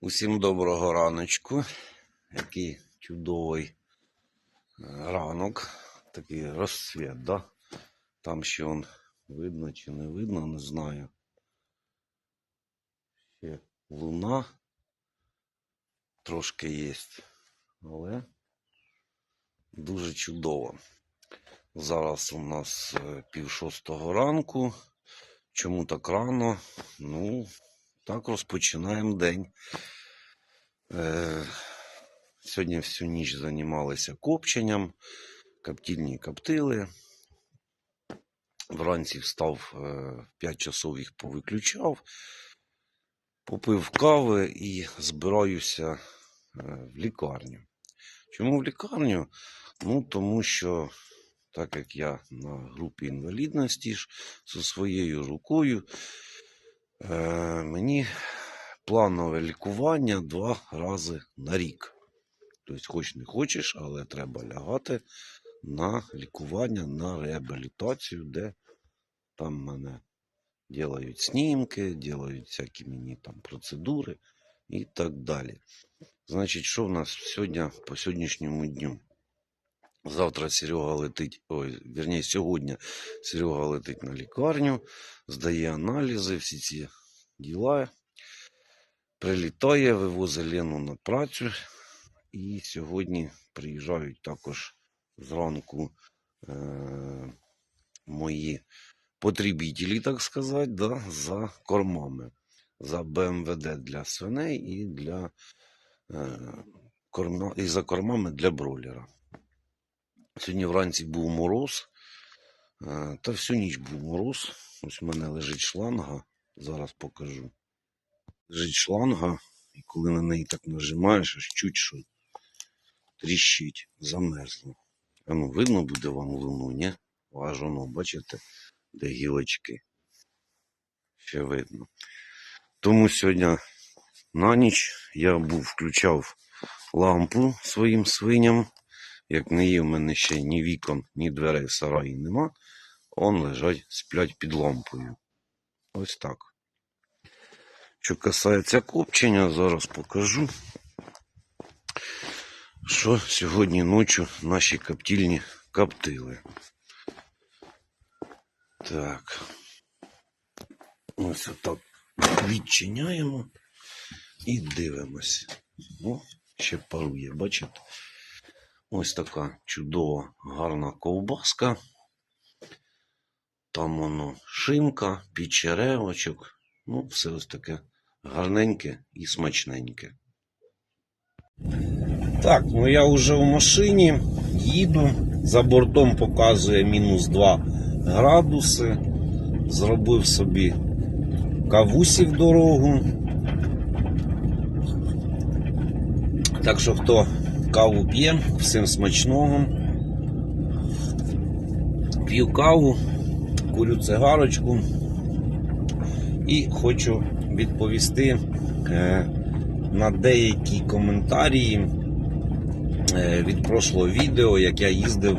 Усім доброго раночку. Який чудовий е, ранок. Такий розсвіт, да? Там ще он видно чи не видно, не знаю. Ще луна трошки є, але дуже чудово. Зараз у нас е, пів шостого ранку. Чому так рано? Ну, так розпочинаємо день. Е, сьогодні всю ніч займалися копченням, коптільні коптили. Вранці встав е, в 5 часов їх повиключав, попив кави і збираюся е, в лікарню. Чому в лікарню? Ну, тому що, так як я на групі інвалідності ж зі своєю рукою, е, мені планове лікування два рази на рік. Тобто, хоч не хочеш, але треба лягати на лікування, на реабілітацію, де там мене ділають снімки, ділають всякі мені там процедури і так далі. Значить, що в нас сьогодні по сьогоднішньому дню? Завтра Серега летить, ой, вірніше, сьогодні Серега летить на лікарню, здає аналізи, всі ці діла. Прилітає, вивозить Лену на працю. І сьогодні приїжджають також зранку е- мої потребітелі, так сказати, да, за кормами. За БМВД для свиней і для е- корма, і за кормами для бройлера. Сьогодні вранці був мороз, е, та всю ніч був мороз. Ось у мене лежить шланга, зараз покажу. Лежить шланга, і коли на неї так нажимаєш, аж чуть що тріщить, замерзло. А ну, видно буде вам луну, ні? Аж бачите, де гілочки. Ще видно. Тому сьогодні на ніч я був включав лампу своїм свиням. Як не є в мене ще ні вікон, ні дверей в сараї нема. Он лежать, сплять під лампою. Ось так. Що касається копчення, зараз покажу, що сьогодні ночі наші коптільні коптили. Так. Ось отак відчиняємо і дивимося. О, ще парує, бачите? Ось така чудова, гарна ковбаска. Там воно шинка, печеревочок. Ну, все ось таке гарненьке і смачненьке. Так, ну я вже в машині їду. За бортом показує мінус 2 градуси. Зробив собі кавусі в дорогу. Так що хто каву п'є, всім смачного. П'ю каву, курю цигарочку і хочу відповісти е, на деякі коментарі е, від прошлого відео, як я їздив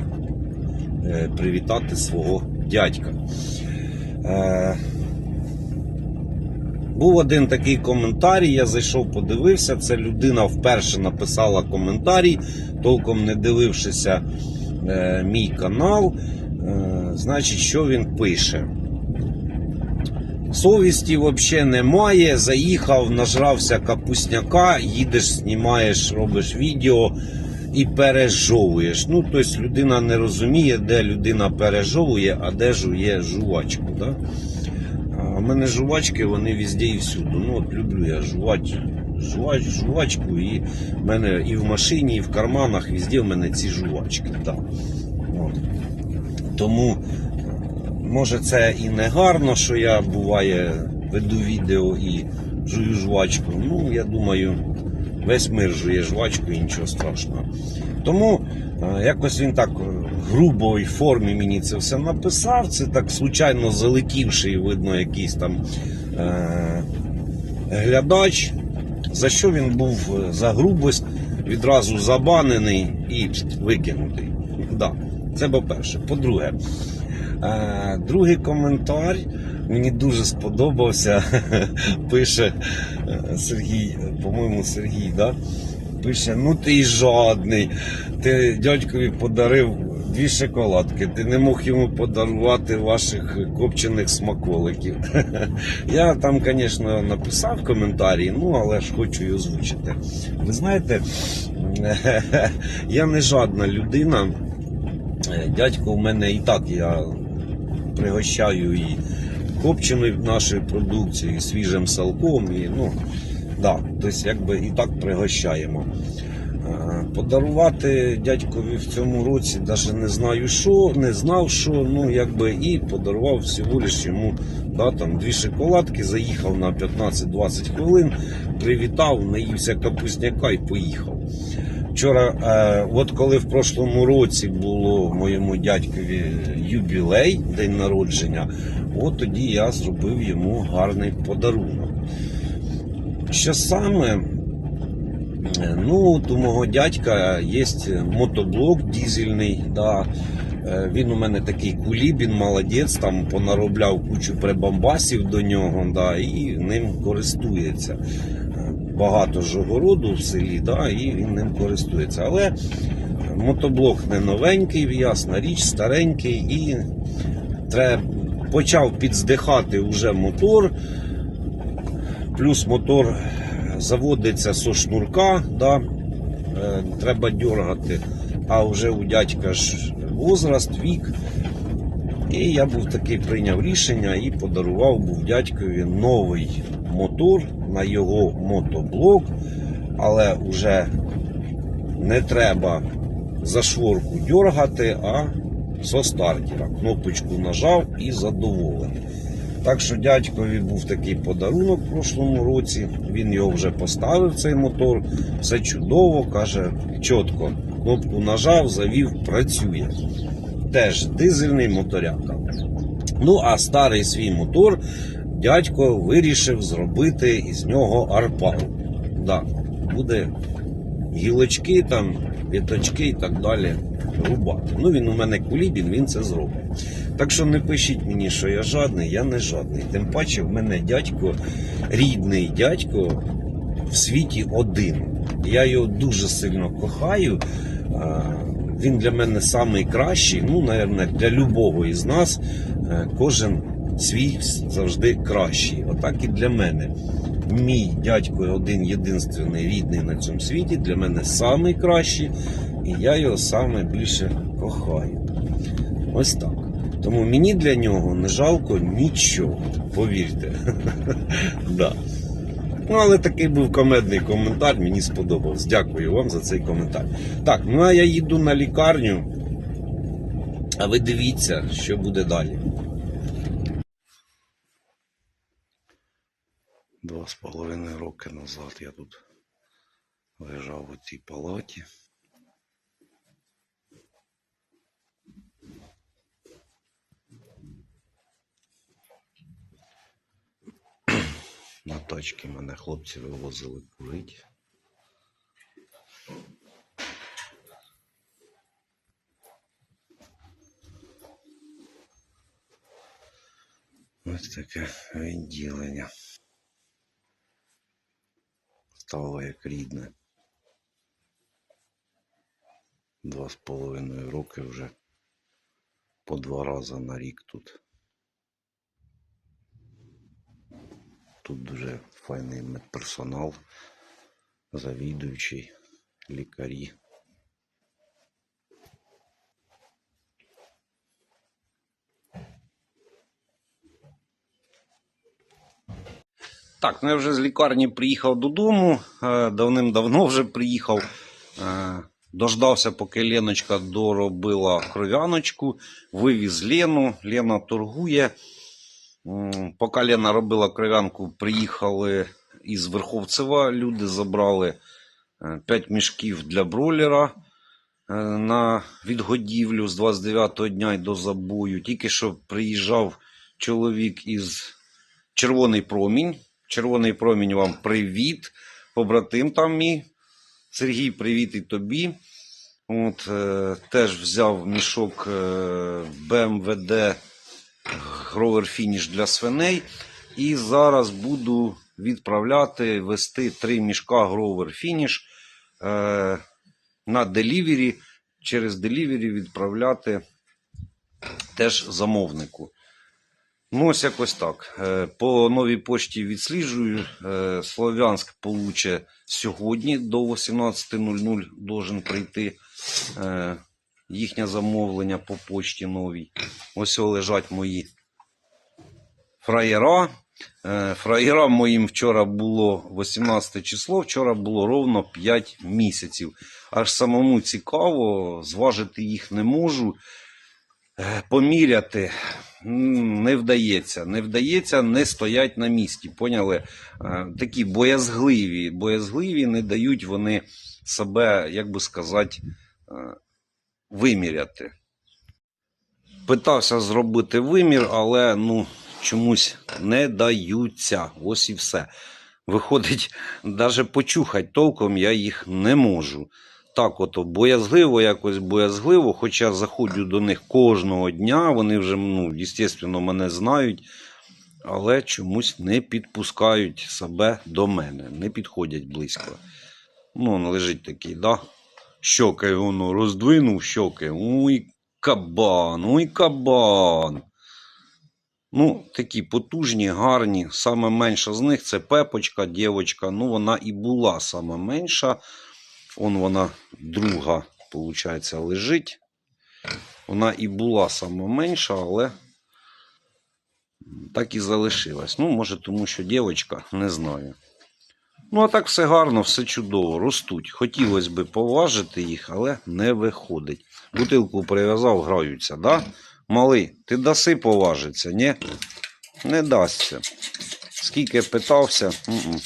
е, привітати свого дядька. Був один такий коментарій, я зайшов, подивився. Це людина вперше написала коментарій, толком не дивившися е, мій канал. Е, значить, що він пише? Совісті взагалі немає. Заїхав, нажрався капусняка, їдеш, знімаєш, робиш відео і пережовуєш. Ну, тобто людина не розуміє, де людина пережовує, а де жує жувачку. Да? В мене жувачки, вони везде і всюди. Ну, от люблю я жувати. Жувач, жувачку, і в мене і в машині, і в карманах, везде в мене ці жувачки. Да. От. Тому Може, це і не гарно, що я буває веду відео і жую жвачку. Ну, я думаю, весь мир жує жвачку і нічого страшного. Тому е, якось він так грубої формі мені це все написав. Це так случайно залетівши, видно, якийсь там е- глядач. За що він був е, за грубость відразу забанений і викинутий. Да, це по-перше. По-друге, Е, Другий коментар. Мені дуже сподобався. Пише е, Сергій, по-моєму, Сергій, да? Пише: ну ти й жадний. Ти дядькові подарив дві шоколадки. Ти не мог йому подарувати ваших копчених смаколиків. Я там, звісно, написав коментарі, ну але ж хочу і озвучити. Ви знаєте, я не жадна людина. Е, Дядько у мене і так я пригощаю і копченою нашою продукцією, і свіжим салком, і ну, да, тобто якби і так пригощаємо. Подарувати дядькові в цьому році навіть не знаю що, не знав що, ну якби і подарував всього лиш йому да, там, дві шоколадки, заїхав на 15-20 хвилин, привітав, наївся капусняка і поїхав. Вчора, е, от коли в прошлому році було моєму дядькові юбілей, день народження, от тоді я зробив йому гарний подарунок. Що саме? Е, Ну, у мого дядька є мотоблок дізельний. Да. Е, Він у мене такий кулібін, молодець, там понаробляв кучу прибамбасів до нього, да, і ним користується. Е, Багато ж огороду в селі, да, і він ним користується. Але мотоблок не новенький, ясна річ, старенький, і треба, почав підздихати вже мотор. Плюс мотор заводиться со шнурка, да, е, треба дергати, а вже у дядька ж возраст, вік. І я був такий прийняв рішення і подарував був дядькові новий мотор на його мотоблок, але вже не треба за шворку дергати, а со стартера. Кнопочку нажав і задоволений. Так що дядькові був такий подарунок в прошлому році. Він його вже поставив, цей мотор. Все чудово, каже, чітко. Кнопку нажав, завів, працює. Теж дизельний моторяка. Ну, а старий свій мотор дядько вирішив зробити із нього арпал. Да, буде гілочки, там, віточки і так далі рубати. Ну, він у мене кулібін, він це зробить. Так що не пишіть мені, що я жадний, я не жадний. Тим паче, в мене дядько, рідний дядько в світі один. Я його дуже сильно кохаю. Він для мене найкращий. Ну, мабуть, для любого із нас е, кожен свій завжди кращий. Отак і для мене. Мій дядько один єдинственний рідний на цьому світі, для мене найкращий, і я його саме більше кохаю. Ось так. Тому мені для нього не жалко нічого, повірте. да. Ну, але такий був комедний коментар, мені сподобався. Дякую вам за цей коментар. Так, ну а я їду на лікарню. А ви дивіться, що буде далі. Два з половиною роки назад я тут лежав у цій палаті. Тачці мене хлопці вивозили курить. Ось таке відділення. Стало як рідне. Два з половиною роки вже по два рази на рік тут. Тут дуже файний медперсонал, завідуючий, лікарі. Так, ну я вже з лікарні приїхав додому. е, Давним-давно вже приїхав. Е, Дождався, поки Леночка доробила кров'яночку, вивіз Лену. Лена торгує. М, Поки Лена робила кров'янку, приїхали із Верховцева. Люди забрали 5 мішків для бройлера е, на відгодівлю з 29-го дня й до забою. Тільки що приїжджав чоловік із Червоний промінь. Червоний промінь вам привіт. Побратим там мій. Сергій, привіт і тобі. От, е, теж взяв мішок е, БМВД гровер фініш для свиней. І зараз буду відправляти, вести три мішка гровер фініш е, на делівері. Через делівері відправляти теж замовнику. Ну, ось якось так. Е, По новій пошті відсліджую. Е, Слов'янськ получе сьогодні до 18.00 должен прийти е, їхнє замовлення по почті новій. Ось лежать мої фраєра. Е, Фраєрам моїм вчора було 18 число, вчора було ровно 5 місяців. Аж самому цікаво, зважити їх не можу. Е, Поміряти не вдається. Не вдається, не стоять на місці. Поняли? Е, Такі боязгливі, боязгливі, не дають вони себе, як би сказати, виміряти. Питався зробити вимір, але ну, чомусь не даються. Ось і все. Виходить, навіть почухати толком я їх не можу. Так, ото боязгливо, якось боязгливо, хоча заходжу до них кожного дня, вони вже, ну, звісно, мене знають, але чомусь не підпускають себе до мене, не підходять близько. Ну, лежить такий, да? Щоки воно роздвинув щоки. Ой, кабан, ой, кабан. Ну, такі потужні, гарні. Саме менша з них це пепочка, дівочка. Ну, вона і була саме менша. Он вона друга, виходить, лежить. Вона і була саме менша, але так і залишилась. Ну, може, тому що дівчинка, не знаю. Ну, а так все гарно, все чудово, ростуть. Хотілося б поважити їх, але не виходить. Бутилку прив'язав, граються, да? Малий, ти даси поважиться, ні? Не дасться. Скільки питався,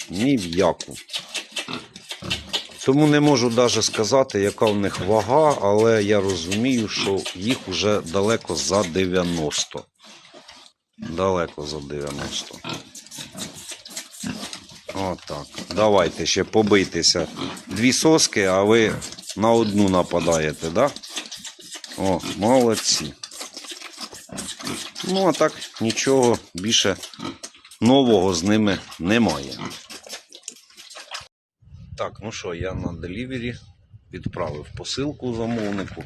ні в яку. Тому не можу навіть сказати, яка в них вага, але я розумію, що їх вже далеко за 90. Далеко за 90. Отак. Давайте ще побийтеся. Дві соски, а ви на одну нападаєте, да? О, молодці. Ну, а так нічого більше нового з ними немає. Так, ну що, я на делівері відправив посилку замовнику.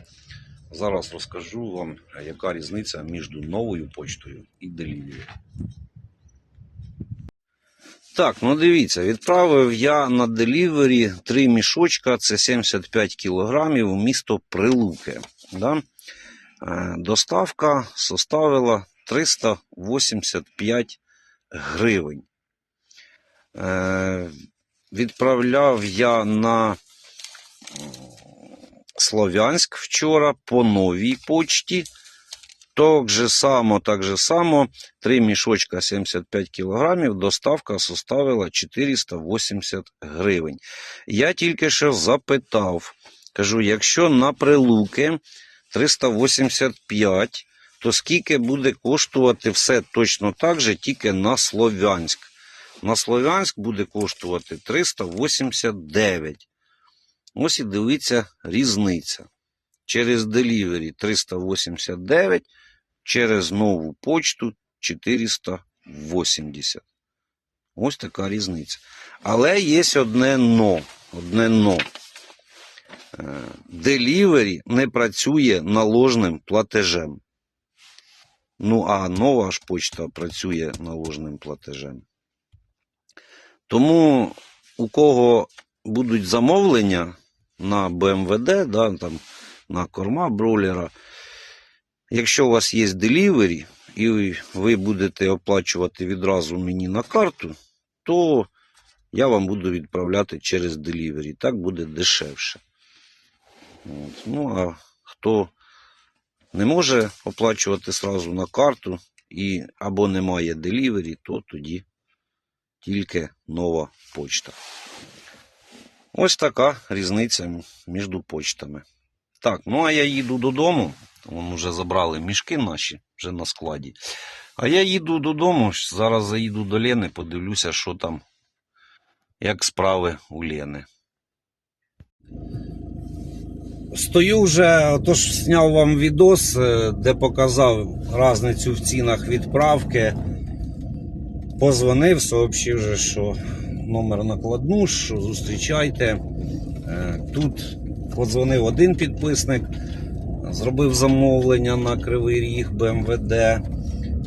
Зараз розкажу вам, яка різниця між новою почтою і делівері. Так, ну дивіться, відправив я на делівері три мішочка, це 75 кілограмів, місто Прилуки. Да? Е, Доставка составила 385 гривень. Е, Відправляв я на Слов'янськ вчора по новій почті. Так же само, так же само, три мішочка 75 кілограмів, доставка составила 480 гривень. Я тільки що запитав, кажу, якщо на прилуки 385, то скільки буде коштувати все точно так же, тільки на Слов'янськ. На Слов'янськ буде коштувати 389. Ось і дивіться різниця. Через Delivery 389, через нову почту 480. Ось така різниця. Але є одне но. Одне но. Е, Delivery не працює наложним платежем. Ну, а нова ж почта працює наложним платежем. Тому у кого будуть замовлення на БМВД, да, там, на корма бройлера, якщо у вас є делівері, і ви будете оплачувати відразу мені на карту, то я вам буду відправляти через делівері. Так буде дешевше. От. Ну, а хто не може оплачувати сразу на карту і або немає делівері, то тоді тільки нова почта. Ось така різниця між почтами. Так, ну а я їду додому. Вон вже забрали мішки наші вже на складі. А я їду додому. Зараз заїду до Лени, подивлюся, що там, як справи у Лени. стою вже, отож зняв вам відос, е, де показав різницю в цінах відправки. Позвонив, сообщив, же, що номер накладну, що зустрічайте. Е, Тут подзвонив один підписник, зробив замовлення на Кривий Ріг БМВД.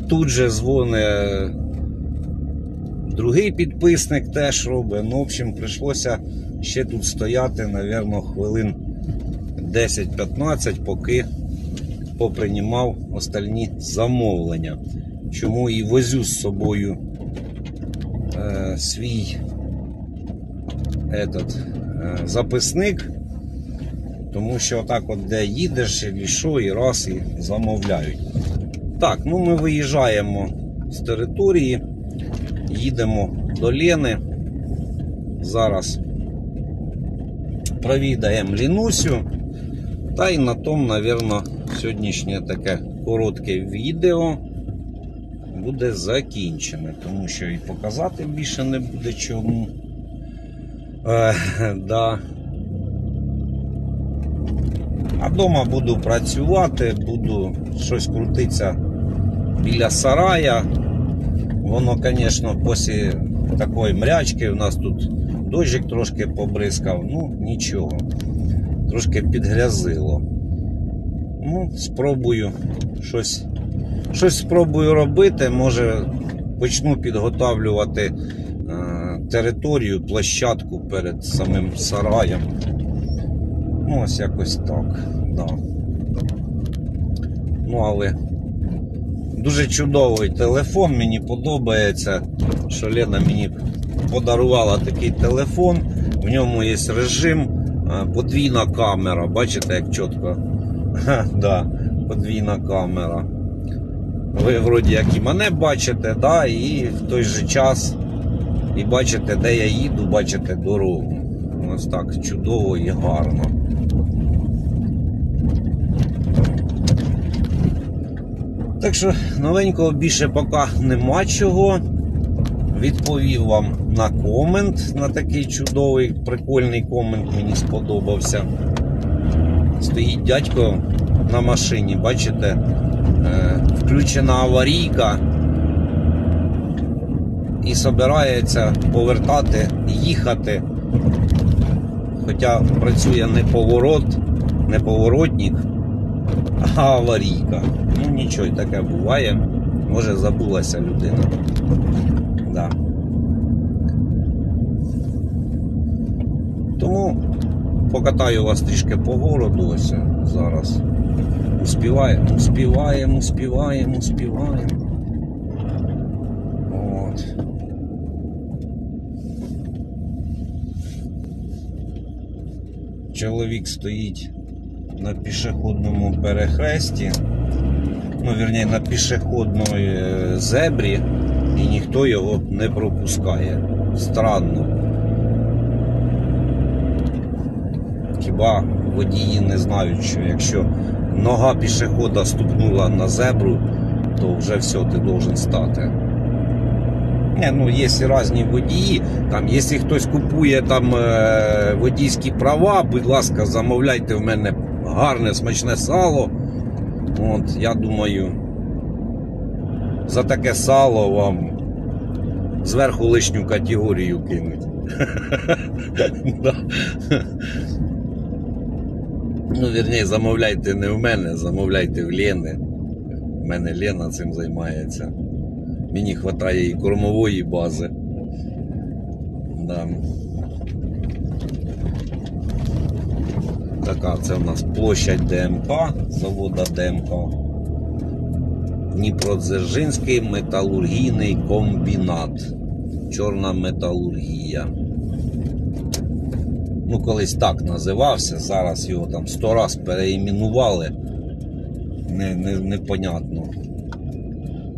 Тут же дзвонить другий підписник теж робить. Ну, в общем, прийшлося ще тут стояти, напевно, хвилин 10-15, поки попринімав остальні замовлення. Чому і возю з собою е, свій этот, е, записник, тому що отак от де їдеш, і що, і раз і замовляють. Так, ну ми виїжджаємо з території, їдемо до Лени. Зараз провідаємо Лінусю. Та й на тому, напевно, сьогоднішнє таке коротке відео буде закінчене, тому що і показати більше не буде чому. Е, да. А вдома буду працювати, буду щось крутитися біля сарая. Воно, звісно, після такої мрячки у нас тут дощик трошки побризкав, ну нічого. Трошки підгрязило. Ну, спробую щось, щось спробую робити. Може почну підготавлювати е, територію, площадку перед самим сараєм. Ну, ось якось так. Да. Ну, але дуже чудовий телефон, мені подобається, що Лена мені подарувала такий телефон. В ньому є режим, е, подвійна камера. Бачите, як чітко. Да, подвійна камера. Ви вроді як і мене бачите, да, і в той же час і бачите, де я їду, бачите дорогу. Ось так чудово і гарно. Так що новенького більше поки нема чого. Відповів вам на комент, на такий чудовий, прикольний комент мені сподобався. Стоїть дядько на машині, бачите, е, включена аварійка і собирається повертати, їхати. Хоча працює не поворот, не поворотник, а аварійка. Ну нічого, і таке буває. Може забулася людина. Да. Тому покатаю вас трішки по городу ось зараз. Успіваємо, успіваємо, успіваємо, успіваємо. От. Чоловік стоїть на пішохідному перехресті, ну, вірні, на пішохідної е, зебрі, і ніхто його не пропускає. Странно. Хіба водії не знають, що якщо нога пішохода стукнула на зебру, то вже все, ти должен стати. Не, ну, є різні водії. Там, якщо хтось купує там е, водійські права, будь ласка, замовляйте в мене гарне смачне сало. От, я думаю, за таке сало вам зверху лишню категорію кинуть. Ну, вірні, замовляйте не в мене, замовляйте в Лени. У мене Лена цим займається. Мені вистачає і кормової бази. Да. Така це у нас площадь ДМК, завода ДМК. Дніпродзержинський металургійний комбінат. Чорна металургія. Ну, колись так називався, зараз його там сто раз переіменували. Не, не, непонятно.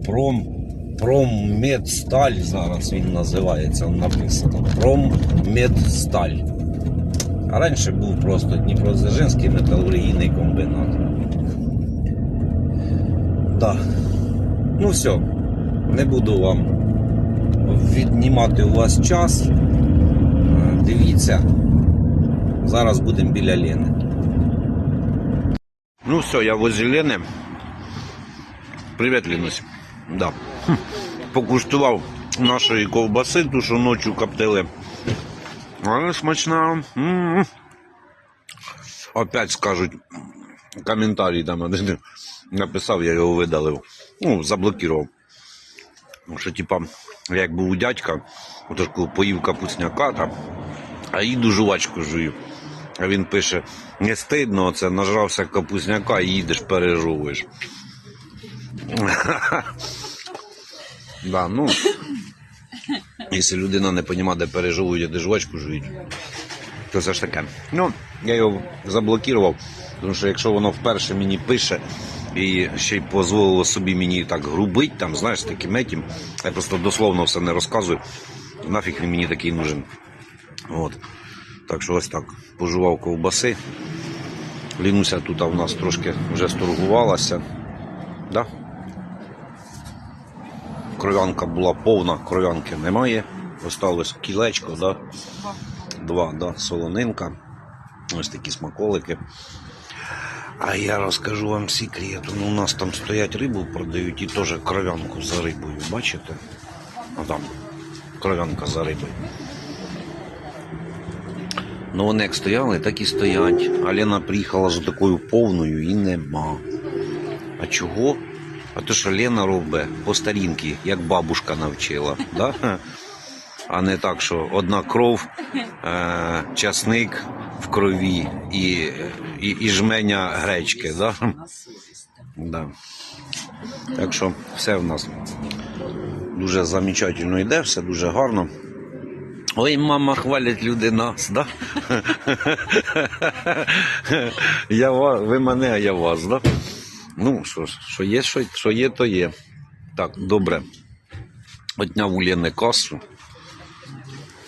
Пром, Проммедсталь зараз він називається, написано. Проммедсталь. А раніше був просто Дніпродзержинський металургійний комбінат. Да. Ну все, не буду вам віднімати у вас час. Е, Дивіться, зараз будемо біля Лени. Ну все, я возле Лени. Привіт, Лінусь. Да. Покуштував нашої ковбаси, ту, що ночі коптили. Але смачна. Опять скажуть коментарі там один написав, я його видалив. Ну, заблокував. Що, типа, як був у дядька, коли поїв капусняка там, а їду жувачку жую. А він пише: не стидно, це нажрався капусняка і їдеш, пережовуєш. да, ну, якщо людина не розуміє, де пережовують, а де жувачку жують, то це ж таке. Ну, я його заблокував, тому що якщо воно вперше мені пише і ще й дозволило собі мені так грубить, там, знаєш, таким етім, я просто дословно все не розказую, нафіг він мені такий нужен. От. Так що ось так. Пожував ковбаси. Лінуся тут у нас трошки вже сторгувалася. Да? Кров'янка була повна, кров'янки немає. Осталось кілечко, да? два, да? солонинка. Ось такі смаколики. А я розкажу вам секрет. Ну, у нас там стоять рибу, продають і теж кров'янку за рибою. Бачите? А там кров'янка за рибою. Ну вони як стояли, так і стоять. А Лена приїхала з такою повною і нема. А чого? А то, що Лена робить по старінки, як бабушка навчила. Да? А не так, що одна кров, е, часник в крові і, і, і жменя гречки. Да? Да. Так що все в нас дуже замечательно йде, все дуже гарно. Ой, мама, хвалять люди нас, да? я, ви мене, а я вас, да? Ну, що що є, що, що є, то є. Так, добре. Отняв у Лени касу.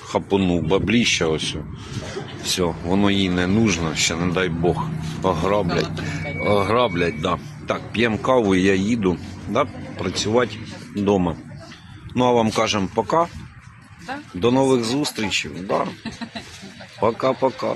Хапонув бабліща ось. Все, воно їй не нужно, ще не дай Бог. Ограблять. Ограблять, да. Так, п'ємо каву і я їду да, працювати вдома. Ну а вам кажемо пока. Да? До нових зустрічей. Да. Пока-пока.